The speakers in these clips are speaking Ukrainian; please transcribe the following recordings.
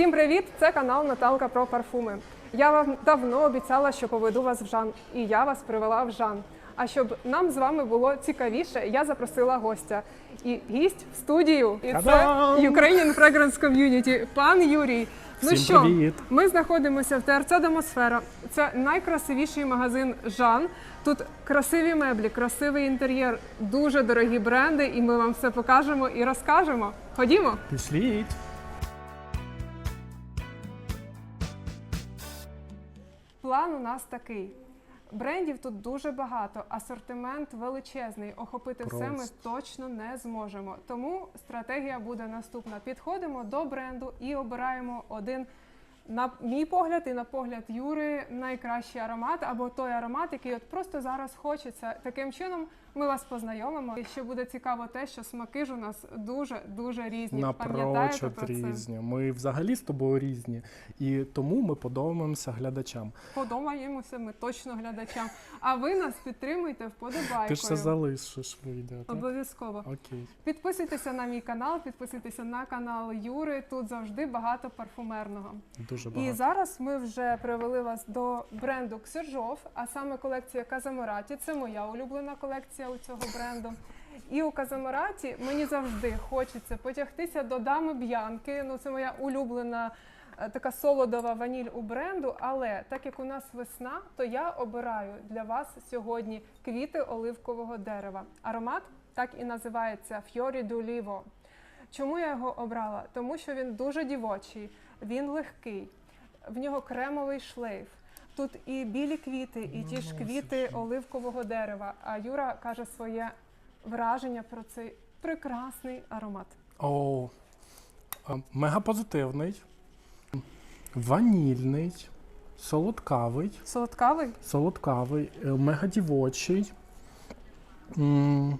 Всім привіт! Це канал Наталка про парфуми. Я вам давно обіцяла, що поведу вас в Жан, і я вас привела в Жан. А щоб нам з вами було цікавіше, я запросила гостя. І гість в студію. І це! Ukrainian Fragrance Community, пан Юрій. Ну Всім що, привіт! ми знаходимося в ТРЦ Демосфера. Це найкрасивіший магазин Жан. Тут красиві меблі, красивий інтер'єр, дуже дорогі бренди, і ми вам все покажемо і розкажемо. Ходімо! Пішліть. План у нас такий. Брендів тут дуже багато, асортимент величезний. Охопити все ми точно не зможемо. Тому стратегія буде наступна: підходимо до бренду і обираємо один, на мій погляд, і на погляд Юри, найкращий аромат або той аромат, який от просто зараз хочеться. Таким чином ми вас познайомимо. І ще буде цікаво те, що смаки ж у нас дуже дуже різні. Пам'ятаєте Напрочуд про це? різні. Ми взагалі з тобою різні. І тому ми подобаємося глядачам. Подобаємося ми точно глядачам. А ви нас підтримуйте вподобайкою. Ти ж це залишиш відео. Так? Обов'язково. Окей. Підписуйтеся на мій канал, підписуйтеся на канал Юри. Тут завжди багато парфумерного. Дуже багато. І зараз ми вже привели вас до бренду Ксержов, а саме колекція Казамораті. Це моя улюблена колекція у цього бренду. І у Казамораті мені завжди хочеться потягтися до дами Б'янки. Ну, це моя улюблена е, така солодова ваніль у бренду. Але так як у нас весна, то я обираю для вас сьогодні квіти оливкового дерева. Аромат так і називається Fiori d'Ulivo. Чому я його обрала? Тому що він дуже дівочий, він легкий, в нього кремовий шлейф. Тут і білі квіти, і ті ж квіти оливкового дерева. А Юра каже своє враження про цей прекрасний аромат. О, а, мега позитивний, ванільний, солодкавий, Солодкавий? солодкавий, е, мега дівочий. М,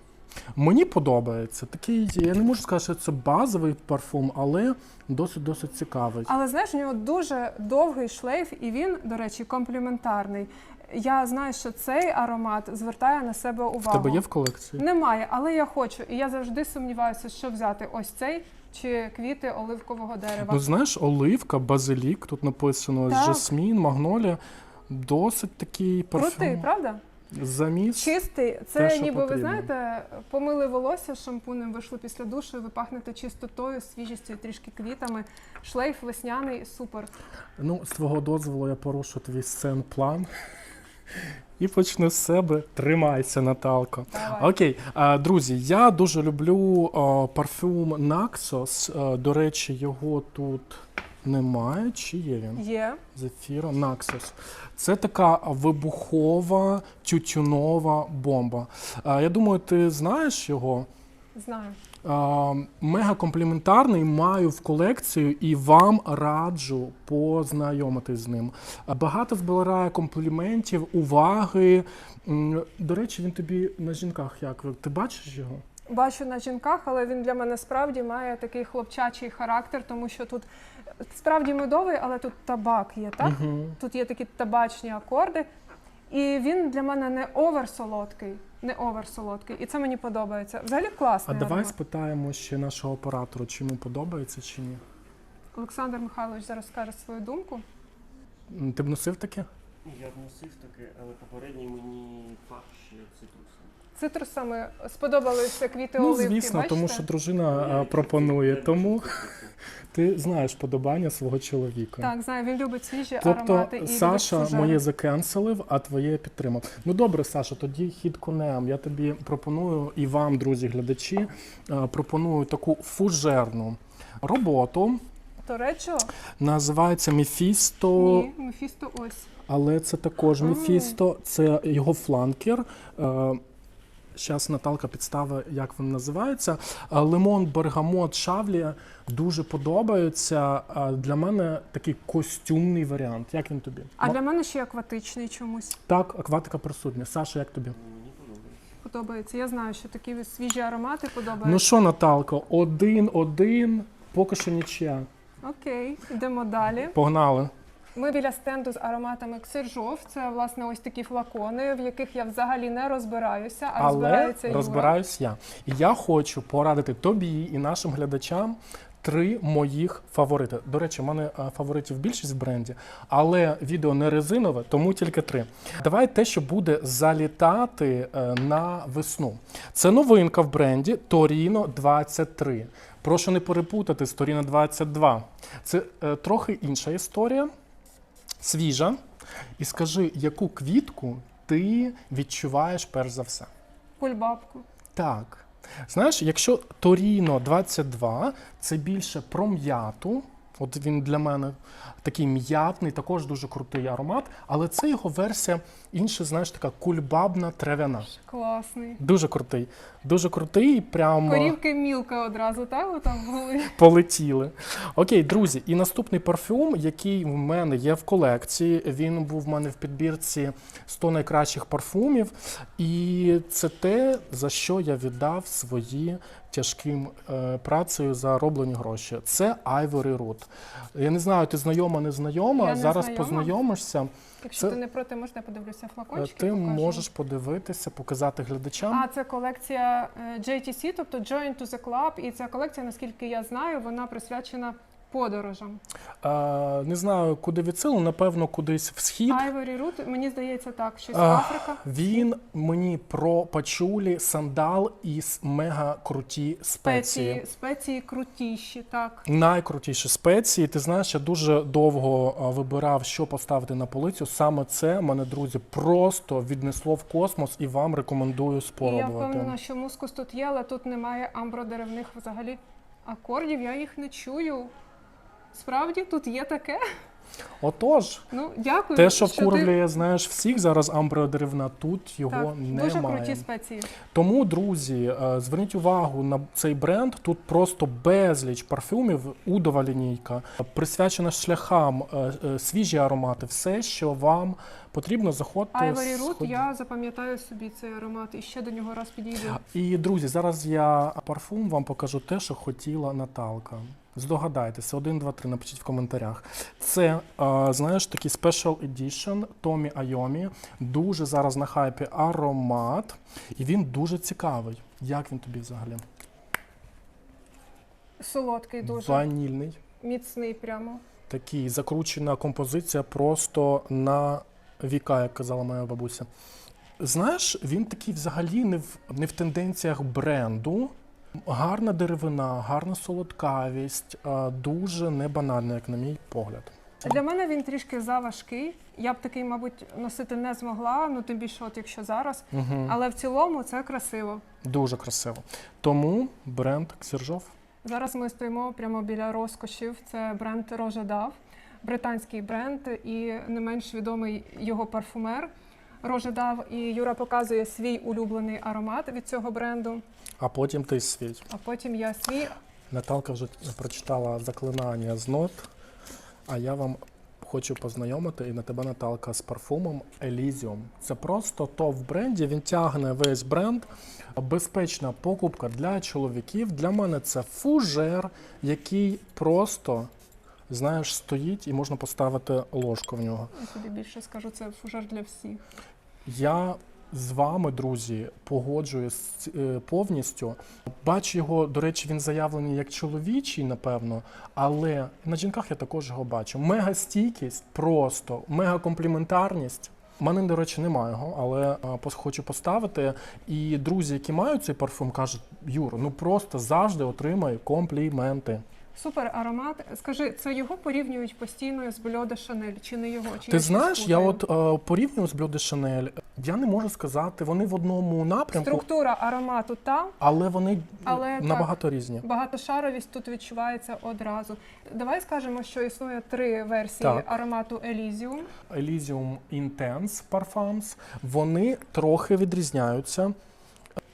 Мені подобається. Такий, я не можу сказати, що це базовий парфум, але досить досить цікавий. Але знаєш, у нього дуже довгий шлейф, і він, до речі, компліментарний. Я знаю, що цей аромат звертає на себе В увагу. тебе є в колекції? Немає, але я хочу. І я завжди сумніваюся, що взяти ось цей чи квіти оливкового дерева. Ну знаєш, оливка, базилік, тут написано Так. жасмін, магнолія. Досить такий парфюм. Крутий, правда? Заміс. Чистий. Це Те, ніби ви знаєте, помили волосся шампунем, вийшли після душу, ви пахнете чистотою, свіжістю, трішки квітами. Шлейф весняний, супер. Ну, з твого дозволу я порушу твій сцен план. І почну з себе. Тримайся, Наталко. Давай. Окей, друзі, я дуже люблю парфюм Naxos. До речі, його тут немає. Чи є він? Є. Зефіро Naxos. Це така вибухова тютюнова бомба. Я думаю, ти знаєш його. Знаю. Мега компліментарний, маю в колекцію і вам раджу познайомитись з ним. Багато збирає компліментів, уваги. До речі, він тобі на жінках як? Ти бачиш його? Бачу на жінках, але він для мене справді має такий хлопчачий характер, тому що тут справді медовий, але тут табак є, так? Угу. Тут є такі табачні акорди. І він для мене не овер солодкий. Не овер солодкий. І це мені подобається. Взагалі А давай аромат. спитаємо ще нашого оператора, чи йому подобається чи ні. Олександр Михайлович зараз скаже свою думку. Ти б носив таке? Я б носив таке, але попередній мені пах ще цитрусом. Цитрусами сподобалися квіти Ну, оливки. звісно, бачите? тому що дружина пропонує. Тому ти знаєш подобання свого чоловіка. Так, знаю, він любить свіжі Тобто аромати і Саша моє закенселив, а твоє підтримав. Ну добре, Саша, тоді хід конем. Я тобі пропоную і вам, друзі, глядачі, е, пропоную таку фужерну роботу. То речо? Називається Мефісто, Ні, Мефісто ось. але це також А. Мефісто, це його фланкер. Зараз Наталка підставить, як він називається. Е, Лимон, бергамот, шавлія дуже подобаються. Е, Для мене такий костюмний варіант. Як він тобі? А для мене ще акватичний чомусь Так, акватика присутня. Саша, як тобі? Подобається. подобається. Я знаю, що такі свіжі аромати подобаються. Ну що, Наталко, один-один, поки що нічия. Окей, йдемо далі. Погнали. Ми біля стенду з ароматами Ксержов. Це власне ось такі флакони, в яких я взагалі не розбираюся, а Але розбирається Юра. розбираюсь я. І я хочу порадити тобі і нашим глядачам три моїх фаворити. До речі, в мене е, фаворитів більшість в бренді, але відео не резинове, тому тільки три. Давай те, що буде залітати е, на весну. Це новинка в бренді Torino 23. Прошу не перепутати з Torino 22. Це е, трохи інша історія, свіжа. І скажи, яку квітку ти відчуваєш перш за все? Кульбабку. Так. Знаєш, якщо Торіно 22, це більше про м'яту. От він для мене такий м'ятний, також дуже крутий аромат, але це його версія інша, знаєш, така кульбабна трав'яна. Класний. Дуже крутий. Дуже крутий, прямо Корівки мілка одразу, так? В голові. полетіли. Окей, друзі, і наступний парфюм, який в мене є в колекції. Він був в мене в підбірці 100 найкращих парфумів. І це те, за що я віддав свої тяжким е, працею зароблені гроші. Це Ivory Root. Я не знаю, ти знайома, не знайома. Я не Зараз знайома. познайомишся. Якщо Це- ти не проти, можна я подивлюся Е, флакончики? Ти покажу? можеш подивитися, показати глядачам. А, це колекція е, JTC, тобто Join to the Club. І ця колекція, наскільки я знаю, вона присвячена подорожам. Е, не знаю, куди відсилу, напевно, кудись в схід. Ivory Root, мені здається, так, щось А, Африка. Він мені про пачулі сандал із мега круті спеції. Спеції, спеції крутіші, так. Найкрутіші спеції. Ти знаєш, я дуже довго вибирав, що поставити на полицю. Саме це мене, друзі, просто віднесло в космос і вам рекомендую І я впевнена, що мускус тут є, але тут немає амбродеревних взагалі акордів, я їх не чую. Справді тут є таке. Отож, Ну, дякую. те, що ти- вкурвлює, знаєш, всіх зараз амбродеревна, тут його Так, дуже немає. круті спеції. Тому, друзі, е, зверніть увагу на цей бренд. Тут просто безліч парфюмів, удова лінійка, присвячена шляхам, е, е, свіжі аромати, все, що вам потрібно заходити. Root, сходи- я запам'ятаю собі цей аромат і ще до нього раз підійду. І друзі, зараз я парфум вам покажу те, що хотіла Наталка. Здогадайтеся, один, два, три, напишіть в коментарях. Це, е, знаєш, такий special edition Томі Айомі. Дуже зараз на хайпі аромат. І він дуже цікавий. Як він тобі взагалі? Солодкий дуже, Ванільний. міцний прямо. Такий закручена композиція просто на віка, як казала моя бабуся. Знаєш, він такий взагалі не в, не в тенденціях бренду. Гарна деревина, гарна солодкавість, дуже не банальна, як на мій погляд. Для мене він трішки заважкий. Я б такий, мабуть, носити не змогла, ну тим більше, от якщо зараз. Угу. Але в цілому це красиво. Дуже красиво. Тому бренд Ксержов. Зараз ми стоїмо прямо біля розкошів. Це бренд Рожедав, британський бренд і не менш відомий його парфумер. Рожедав і Юра показує свій улюблений аромат від цього бренду. А потім ти свій. А потім я свій. Наталка вже прочитала заклинання з нот, а я вам хочу познайомити і на тебе, Наталка, з парфумом Elysium. Це просто то в бренді, він тягне весь бренд. Безпечна покупка для чоловіків. Для мене це фужер, який просто, знаєш, стоїть і можна поставити ложку в нього. Я тобі більше скажу, це фужер для всіх. Я з вами, друзі, погоджуюсь е, повністю. Бачу його, до речі, він заявлений як чоловічий, напевно, але на жінках я також його бачу. Мега стійкість, просто мега компліментарність. У мене, до речі, немає його, але а, хочу поставити. І друзі, які мають цей парфум, кажуть: Юр, ну просто завжди отримай компліменти. Супер аромат. Скажи, це його порівнюють постійно з Бльо де Шанель, чи не його? Чи Ти знаєш, я от е, порівнюю з de Chanel, Я не можу сказати, вони в одному напрямку, структура аромату та але вони Але так. набагато різні. багатошаровість тут відчувається одразу. Давай скажемо, що існує три версії Так. аромату Elysium. Elysium Intense Parfums, вони трохи відрізняються.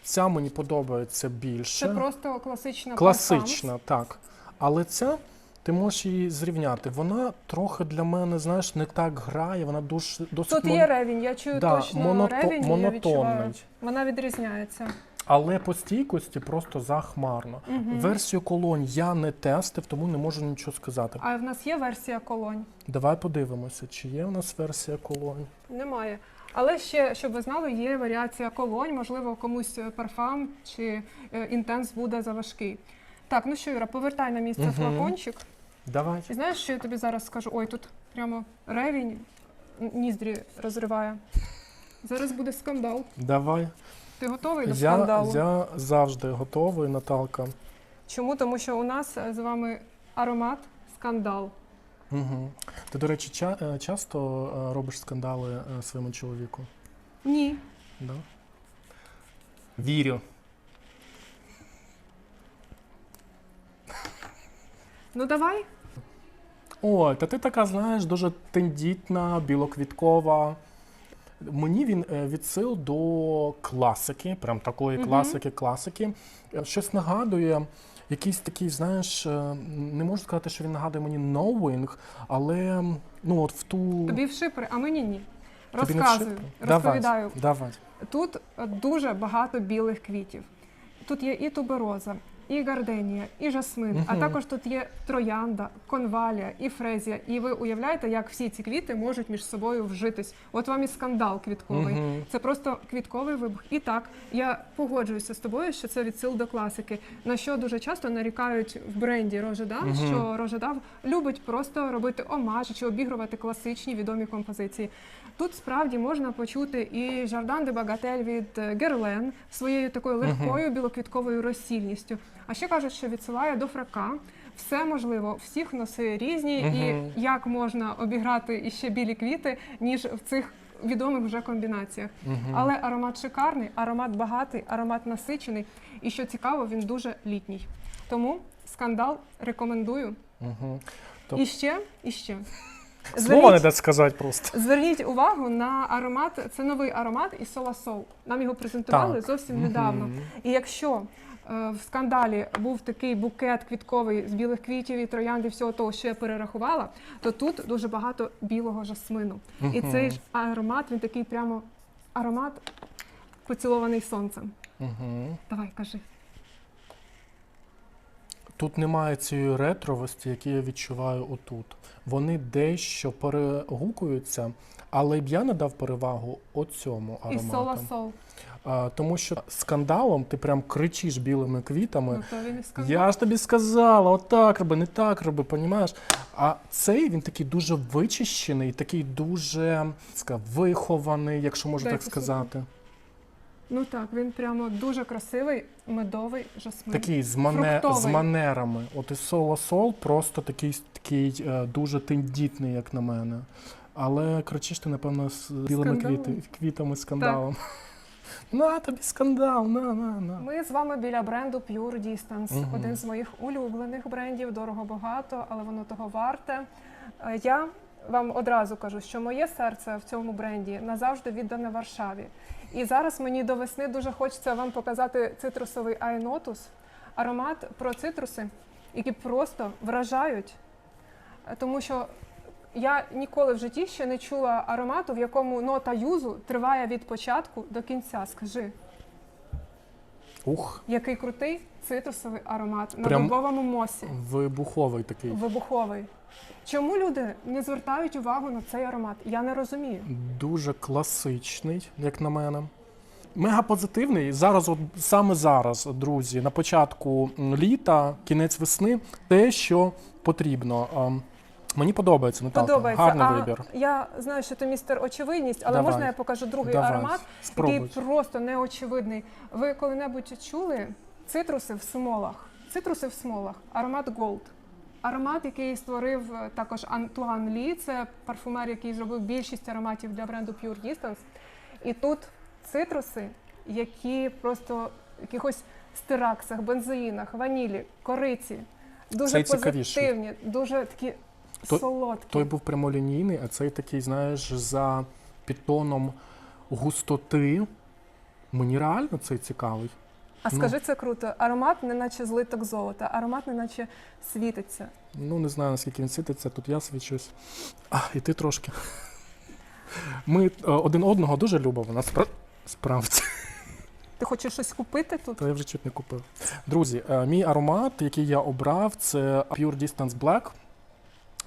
Ця мені подобається більше. Це просто класична Класична, так. Але ця, ти можеш її зрівняти. Вона трохи для мене, знаєш, не так грає, вона дуже досить Тут мон- є ревінь, я чую Да, точно моното- ревінь, я відчуваю. монотонний. Вона відрізняється. Але по стійкості просто захмарно. Мгм. Версію колонь я не тестив, тому не можу нічого сказати. А в нас є версія колонь? Давай подивимося, чи є у нас версія колонь. Немає. Але ще, щоб ви знали, є варіація колонь, можливо, комусь парфам чи е, інтенс буде заважкий. Так, ну що, Юра, повертай на місце Мгм. флакончик. Давай. І знаєш, що я тобі зараз скажу? Ой, тут прямо ревінь н- ніздрі розриває. Зараз буде скандал. Давай. Ти готовий до Я, скандалу? я завжди готовий, Наталка. Чому? Тому що у нас е, з вами аромат скандал. Угу. Ти, до речі, ча- е, часто е, робиш скандали е, своєму чоловіку? Ні. Да? Вірю. Ну давай. Ой, та ти така, знаєш, дуже тендітна, білоквіткова. Мені він е, відсил до класики, прям такої класики, класики. Е, Щось нагадує, якийсь такий, знаєш, е, не можу сказати, що він нагадує мені Knowing, але ну от в ту. Тобі в шипри, а мені ні. Тобі не Розказую, розповідаю. Давай, давай. Тут дуже багато білих квітів. Тут є і тубероза, і гарденія, і жасмин, а також тут є троянда, конвалія і фрезія. І ви уявляєте, як всі ці квіти можуть між собою вжитись. От вам і скандал квітковий. Це просто квітковий вибух. І так, я погоджуюся з тобою, що це відсил до класики. На що дуже часто нарікають в бренді Рожеда, Мгм. що Рожедав любить просто робити омажі чи обігрувати класичні відомі композиції. Тут справді можна почути і Жардан де Багатель від Герлен своєю такою легкою білоквітковою розсільністю. А ще кажуть, що відсилає до фрака. Все можливо, всіх носи різні, Мгм. і як можна обіграти іще білі квіти, ніж в цих відомих вже комбінаціях. Мгм. Але аромат шикарний, аромат багатий, аромат насичений. І що цікаво, він дуже літній. Тому скандал рекомендую. Мгм. Топ- І ще, і ще. Слова не Зверніть, сказати просто. зверніть увагу на аромат. Це новий аромат із Соласол. Нам його презентували Так. зовсім недавно. Мгм. І якщо в скандалі був такий букет квітковий з білих квітів і троянд і всього того, що я перерахувала, то тут дуже багато білого жасмину. І цей ж аромат, він такий прямо аромат поцілований сонцем. Давай, кажи. Тут немає цієї ретровості, яку я відчуваю отут. Вони дещо перегукуються, але б я надав перевагу оцьому І аромату. соласол. А, тому що скандалом ти прям кричиш білими квітами. Ну, то він і скандал. Я ж тобі сказала, отак роби, не так роби, понімаєш? А цей він такий дуже вичищений, такий дуже ска, вихований, якщо можна Дай так сказати. Ну так, він прямо дуже красивий, медовий жасмин. Такий з, мане... з манерами. От і соло сол просто такий, такий е, дуже тендітний, як на мене. Але кричиш ти, напевно, з білими Скандалом? квіти, квітами скандалом. На тобі скандал, на, на, на. Ми з вами біля бренду Pure Distance, Мгм. один з моїх улюблених брендів, дорого багато, але воно того варте. Е, Я вам одразу кажу, що моє серце в цьому бренді назавжди віддане Варшаві. І зараз мені до весни дуже хочеться вам показати цитрусовий айнотус, аромат про цитруси, які просто вражають, тому що. Я ніколи в житті ще не чула аромату, в якому нота юзу триває від початку до кінця. Скажи. Ух, Який крутий цитрусовий аромат на Прям- дубовому мосі, вибуховий такий. вибуховий. Чому люди не звертають увагу на цей аромат? Я не розумію. Дуже класичний, як на мене. Мега позитивний. Зараз, от саме зараз, друзі, на початку літа, кінець весни, те, що потрібно. Мені подобається Наталка. Подобається. Гарний а вибір. я знаю, що ти містер очевидність, але Давай. можна я покажу другий Давай, аромат, спробуй. який просто неочевидний. Ви коли-небудь чули цитруси в смолах? Цитруси в смолах, аромат Gold. Аромат, який створив е, також Антуан Лі, це парфумер, який зробив більшість ароматів для бренду Pure Distance. І тут цитруси, які просто в якихось стираксах, бензоїнах, ванілі, кориці, дуже Цей позитивні, дуже такі То- солодкі. Той був прямолінійний, а цей такий, знаєш, за підтоном густоти. Мені реально цей цікавий. А Ну. скажи це круто. Аромат, не наче злиток золота, аромат, не наче світиться. Ну, не знаю, наскільки він світиться, тут я свічусь. А, і ти трошки. Ми е, один одного дуже любимо, наспра... справді. Ти хочеш щось купити тут? Та я вже чуть не купив. Друзі, е, мій аромат, який я обрав, це Pure Distance Black.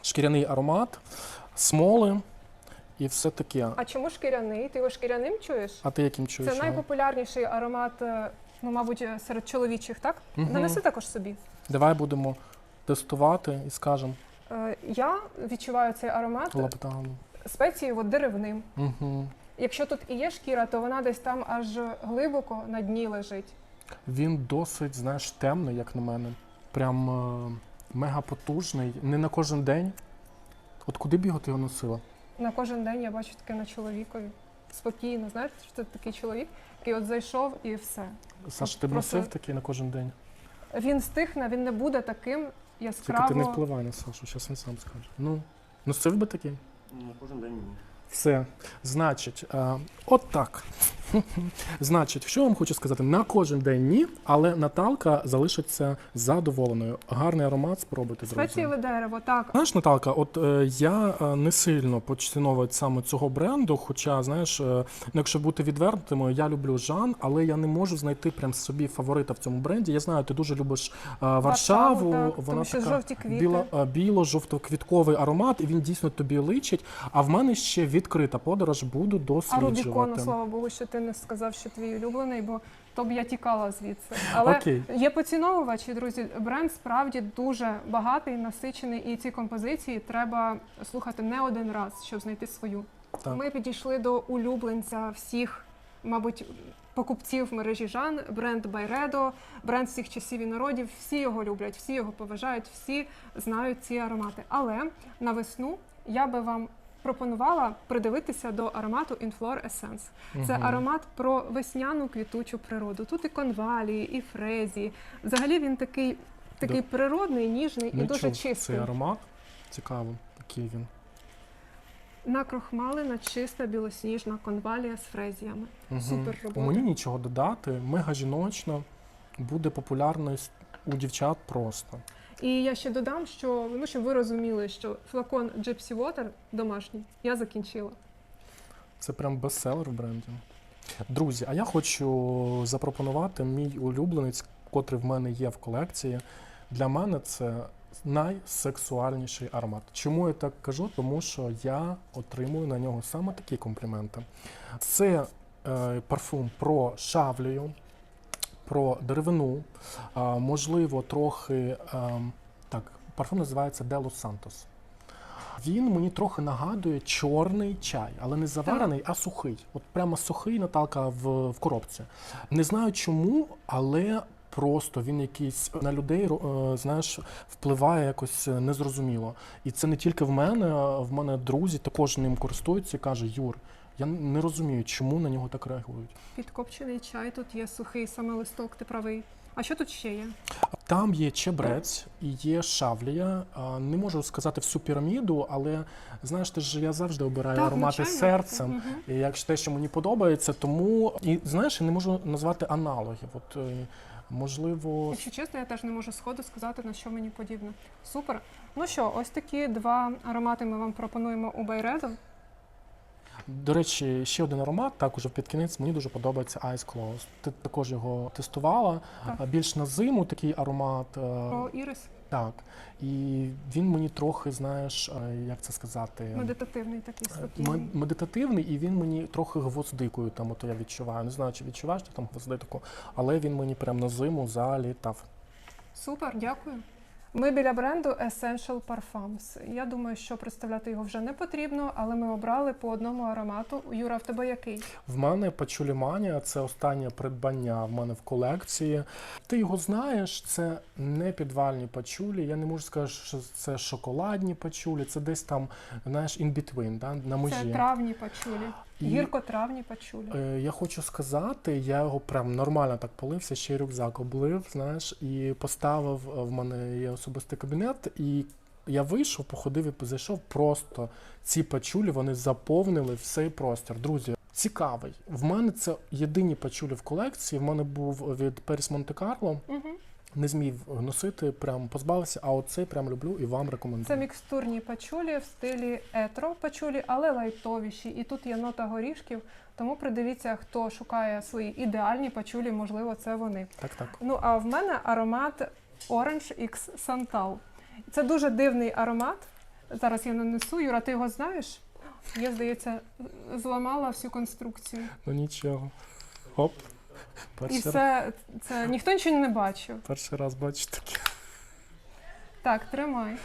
Шкіряний аромат, смоли і все таке. А чому шкіряний? Ти його шкіряним чуєш? А ти яким чуєш? Це його? найпопулярніший аромат, е, ну, мабуть, е, серед чоловічих, так? Мгм. Нанеси також собі. Давай будемо тестувати і скажемо Е, Я відчуваю цей аромат лаптану. спеції от деревним. Угу. Якщо тут і є шкіра, то вона десь там аж глибоко на дні лежить. Він досить, знаєш, темний, як на мене. Прям е, мега потужний. Не на кожен день. От куди б його ти його носила? На кожен день я бачу таке на чоловікові. Спокійно, знаєш, що це такий чоловік, який от зайшов і все. Саш, ти б Просто- носив такий на кожен день? Він стихне, він не буде таким Тільки яскраво. ти не впливай на Сашу, зараз він сам скаже. Ну, носив би такий? Ну, кожен день ні. Все. Значить, е, от так. Значить, що я вам хочу сказати? На кожен день ні, але Наталка залишиться задоволеною. Гарний аромат спробуйте друзі. Спецієве дерево, так. Знаєш, Наталка, от е, я е, не сильно поціновую саме цього бренду. Хоча, знаєш, е, ну, якщо бути відвертими, я люблю Жан, але я не можу знайти прям собі фаворита в цьому бренді. Я знаю, ти дуже любиш е, Варшаву. так, вона тому що така жовті квіти. біло, е, біло-жовто-квітковий аромат, і він дійсно тобі личить. А в мене ще відкрита подорож, буду А досліджувати. Рубікону, слава Богу, що ти не сказав, що твій улюблений, бо то б я тікала звідси. Але Окей. є поціновувачі, друзі. Бренд справді дуже багатий, насичений, і ці композиції треба слухати не один раз, щоб знайти свою. Так. Ми підійшли до улюбленця всіх, мабуть, покупців мережі Жан, бренд Байредо, бренд всіх часів і народів. Всі його люблять, всі його поважають, всі знають ці аромати. Але на весну я би вам пропонувала придивитися до аромату Inflor Essence. Це Мгм. аромат про весняну квітучу природу. Тут і конвалії, і фрезії. Взагалі він такий, такий Да. природний, ніжний Не і дуже чув чистий. цей аромат. Цікаво, який він. Накрохмалена, чиста білосніжна конвалія з фрезіями. Мгм. Супер робота. Мені нічого додати, мега жіночно, буде популярно у дівчат просто. І я ще додам, що ну щоб ви розуміли, що флакон Gypsy Water домашній я закінчила. Це прям бестселер в бренді. Друзі, а я хочу запропонувати мій улюбленець, котрий в мене є в колекції. Для мене це найсексуальніший аромат. Чому я так кажу? Тому що я отримую на нього саме такі компліменти. Це е, парфум про шавлію, про деревину, можливо, трохи ем, так, парфум називається Делос Сантос. Він мені трохи нагадує чорний чай, але не заварений, а сухий. От прямо сухий Наталка в, в коробці. Не знаю чому, але просто він якийсь на людей е, знаєш, впливає якось незрозуміло. І це не тільки в мене, в мене друзі також ним користуються і каже: Юр, я не розумію, чому на нього так реагують. Підкопчений чай, тут є сухий саме листок, ти правий. А що тут ще є? Там є чебрець і є шавлія. Не можу сказати всю піраміду, але знаєш, ти ж я завжди обираю аромати звичайно. серцем. Мгм. І Якщо те, що мені подобається, тому і знаєш, я не можу назвати аналогів. От е, можливо, Якщо чесно, я теж не можу сходу сказати, на що мені подібне. Супер. Ну що, ось такі два аромати ми вам пропонуємо у Байредо. До речі, ще один аромат, так уже під кінець мені дуже подобається Ice Close. Ти також його тестувала. Так. Більш на зиму такий аромат. е, Про ірис Так. І він мені трохи, знаєш, е, як це сказати, медитативний такий М- спокійний. медитативний, і він мені трохи гвоздикою там, ото я відчуваю. Не знаю, чи відчуваєш ти там гвоздику, але він мені прям на зиму залітав. Супер, дякую. Ми біля бренду Essential Parfums. Я думаю, що представляти його вже не потрібно, але ми обрали по одному аромату. Юра, в тебе який? В мене пачуліманія це останнє придбання в мене в колекції. Ти його знаєш, це не підвальні пачулі. Я не можу сказати, що це шоколадні пачулі, це десь там, знаєш, in between, да, на межі. Це травні пачулі. І- Гірко-травні пачулі. Е, Я хочу сказати, я його прям нормально так полився, ще й рюкзак облив, знаєш, і поставив е, в мене є особистий кабінет, і я вийшов, походив і зайшов. Просто ці пачулі вони заповнили всей простір. Друзі, цікавий. В мене це єдині пачулі в колекції. В мене був від Періс Монте Карло. Угу. Не зміг носити, прям позбавився, а оцей прям люблю і вам рекомендую. Це мікстурні пачулі в стилі етро пачулі, але лайтовіші. І тут є нота горішків. Тому придивіться, хто шукає свої ідеальні пачулі, можливо, це вони. Так, так. Ну а в мене аромат Orange X Santal. Це дуже дивний аромат. Зараз я нанесу. Юра, ти його знаєш? Я, здається, зламала всю конструкцію. Ну нічого. Хоп. І Перший, раз, це, це ніхто нічого не бачив. перший раз бачу таке. Так, тримай.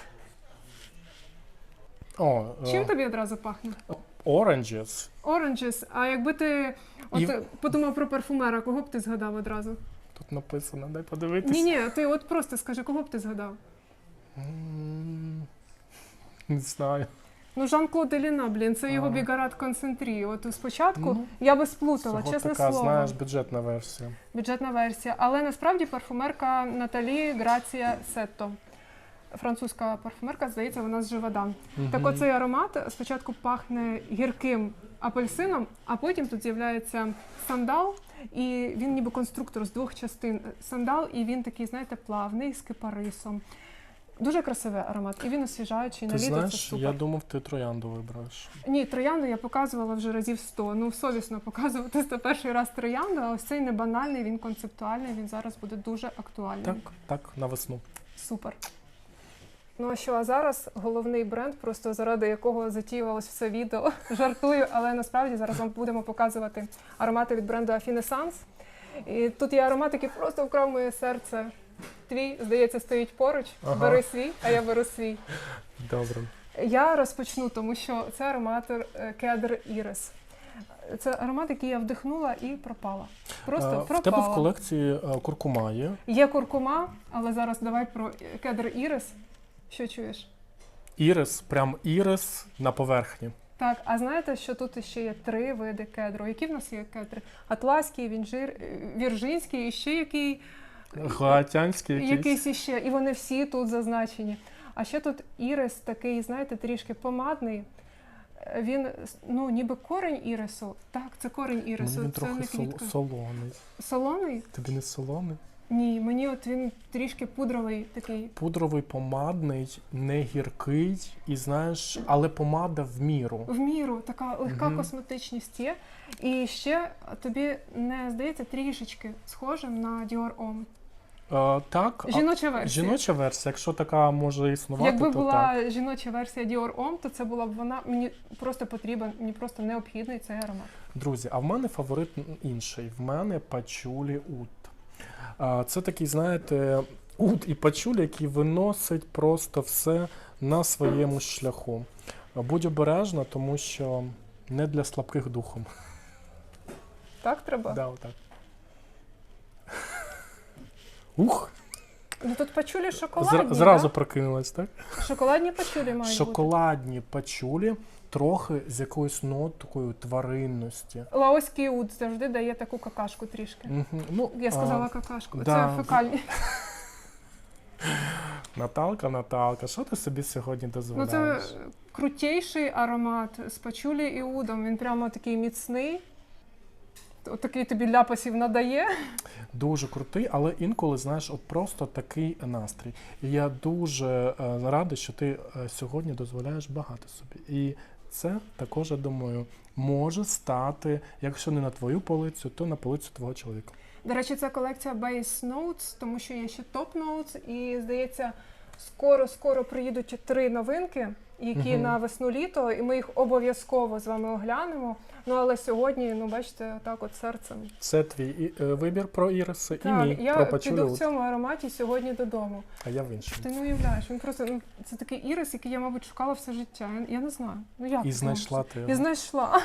О, Чим е, тобі одразу пахне? oranges. Oranges. А якби ти от, І- е, подумав про парфумера, кого б ти згадав одразу? Тут написано, дай подивитись. Ні, ні, ти от просто скажи, кого б ти згадав? М, Не знаю. Ну, Жан-Клод Деліна, блін, це його бігарат концентрі. От спочатку Ну, я би сплутала, Цього чесне така, слово. знаєш, бюджетна версія. Бюджетна версія. Але насправді парфумерка Наталі Грація Сетто. Французька парфумерка, здається, вона з Живодан. Так оцей аромат спочатку пахне гірким апельсином, а потім тут з'являється сандал, і він ніби конструктор з двох частин. Сандал, і він такий, знаєте, плавний з кипарисом. Дуже красивий аромат, і він освіжаючий на Ти літо. це знаєш, супер. я думав, ти троянду вибереш. Ні, троянду я показувала вже разів 100. Ну, совісно показувати це перший раз троянду, а ось цей не банальний, він концептуальний, він зараз буде дуже актуальний. Так, так, на весну. Супер. Ну а що, а зараз головний бренд, просто заради якого затіювалось все відео. Жартую, але насправді зараз вам будемо показувати аромати від бренду Affinescence. І тут є аромат, який просто вкрав моє серце. Твій, здається, стоїть поруч. Ага. Бери свій, а я беру свій. Добре. Я розпочну, тому що це аромат е, кедр Ірис. Це аромат, який я вдихнула і пропала. Просто Е, пропала. В тебе в колекції е, куркума є. Є куркума, але зараз давай про кедр Ірис. Що чуєш? Ірис, прям ірис на поверхні. Так, а знаєте, що тут ще є три види кедру? Які в нас є кедри? Атласький, вінжир, віржинський і ще який, Гаатянський якийсь. якийсь іще. І вони всі тут зазначені. А ще тут ірис такий, знаєте, трішки помадний. Він ну ніби корень ірису. Так, це корень ірису. Мені він це трохи не сол- квітка. солоний. Солоний? Тобі не солоний? Ні, мені от він трішки пудровий такий. Пудровий помадний, не гіркий, і знаєш, але помада в міру. В міру така легка Мгм. косметичність є. І ще тобі не здається трішечки схожим на Dior Homme. Е, так, Жіноча версія. жіноча версія, якщо така може існувати, Якби то була так. жіноча версія Dior Homme, то це була б вона. Мені просто потрібен, мені просто необхідний цей аромат. Друзі, а в мене фаворит інший. В мене пачулі ут. А, Це такий, знаєте, ут і пачулі, який виносить просто все на своєму шляху. Будь обережна, тому що не для слабких духом. Так треба? Да, отак. Ух! Ну тут пачулі шоколадні. Зразу да? прокинулась, так? Шоколадні пачулі мають бути. Шоколадні пачулі, трохи з якоюсь ноткою тваринності. Лаоський ут завжди дає таку какашку трішки. Мгм. Ну, Я а, сказала какашку. да. Це фекальні. Наталка, Наталка, що ти собі сьогодні Ну це дозволяєш? крутейший аромат з пачулі і удом. Він прямо такий міцний. Такий тобі ляпасів надає. Дуже крутий, але інколи, знаєш, от просто такий настрій. І я дуже е, радий, що ти е, сьогодні дозволяєш багато собі. І це також, я думаю, може стати, якщо не на твою полицю, то на полицю твого чоловіка. До речі, це колекція Base Notes, тому що є ще Top Notes, і здається, скоро-скоро приїдуть три новинки, які Мгм. на весну-літо, і ми їх обов'язково з вами оглянемо. Ну але сьогодні, ну бачите, отак от серцем. Це твій і- е, вибір про іриси, і мій я про піду в цьому ароматі сьогодні додому. а я в іншому. Ти не уявляєш, він просто ну це такий ірис, який я, мабуть, шукала все життя. Я, я не знаю. Ну як І знайшла ти І знайшла.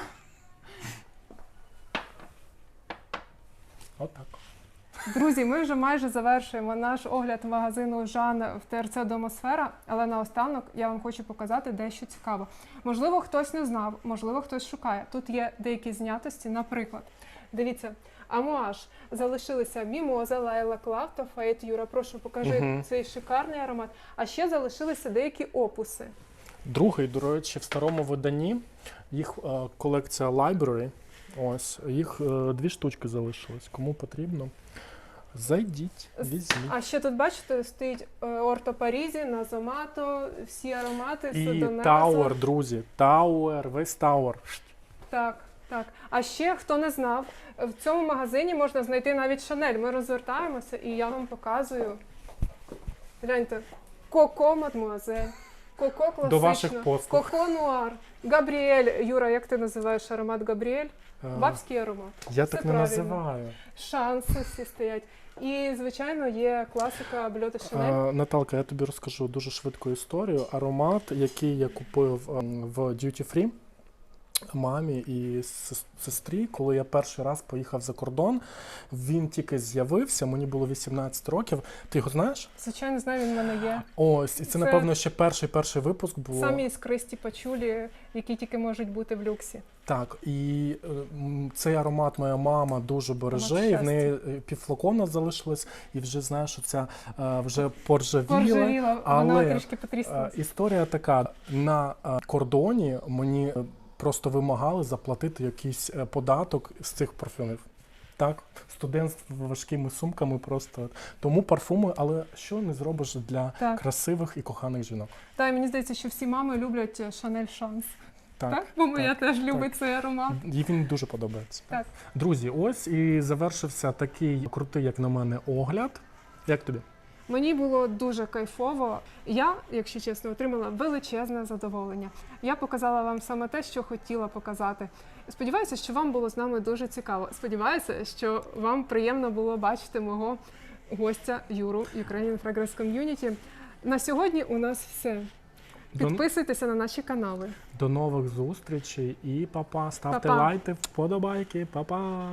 Отак. Друзі, ми вже майже завершуємо наш огляд магазину Жан в ТРЦ Домосфера, але наостанок я вам хочу показати дещо цікаве. Можливо, хтось не знав, можливо, хтось шукає. Тут є деякі знятості, наприклад. Дивіться, Амуаж залишилися Мімоза, Лайла Клав та Фейт Юра. Прошу, покажи Мгм. цей шикарний аромат. А ще залишилися деякі опуси. Другий, до речі, в старому виданні їх е, колекція Library. Ось їх е, дві штучки залишились. Кому потрібно, зайдіть, візьміть. А ще тут, бачите, стоїть е, Орто Парізі, Назомато, всі аромати, І. Тауер, друзі, Тауер, весь Тауер. Так, так. А ще хто не знав, в цьому магазині можна знайти навіть Шанель. Ми розвертаємося і я вам показую. Гляньте, Коко Мадмуазель, Коко класично. До ваших послуг. Коко нуар. Габріель. Юра, як ти називаєш аромат Габріель? Е, Бабський аромат. Я Все так не правильно. називаю. Шанси всі стоять. І, звичайно, є класика Бльота Шанель. Е, Наталка, я тобі розкажу дуже швидку історію. Аромат, який я купив ем, в Duty Free мамі і сестрі, коли я перший раз поїхав за кордон, він тільки з'явився, мені було 18 років. Ти його знаєш? Звичайно, знаю, він в мене є. Ось, і це, Це- напевно, ще перший перший випуск було. Самі іскристі пачулі, які тільки можуть бути в люксі. Так, і е, цей аромат моя мама дуже береже, і в неї е, півфлакона залишилось, і вже знаєш, що ця е, вже поржавіла. Поржавіла, вона трішки Е. Історія така: на кордоні мені просто вимагали заплатити якийсь е, податок з цих парфюмів. Так, студент з важкими сумками просто тому парфуми, але що не зробиш для Так. красивих і коханих жінок? Та мені здається, що всі мами люблять Шанель Шанс. Так, Так? Бо моя так, теж любить цей аромат. їй він дуже подобається. Так. Друзі, ось і завершився такий крутий, як на мене, огляд. Як тобі? Мені було дуже кайфово. Я, якщо чесно, отримала величезне задоволення. Я показала вам саме те, що хотіла показати. Сподіваюся, що вам було з нами дуже цікаво. Сподіваюся, що вам приємно було бачити мого гостя Юру Ukrainian Fragrance Community. На сьогодні у нас все. Підписуйтеся на наші канали. до нових зустрічей і па-па. Ставте Па-па. лайки, вподобайки, па-па.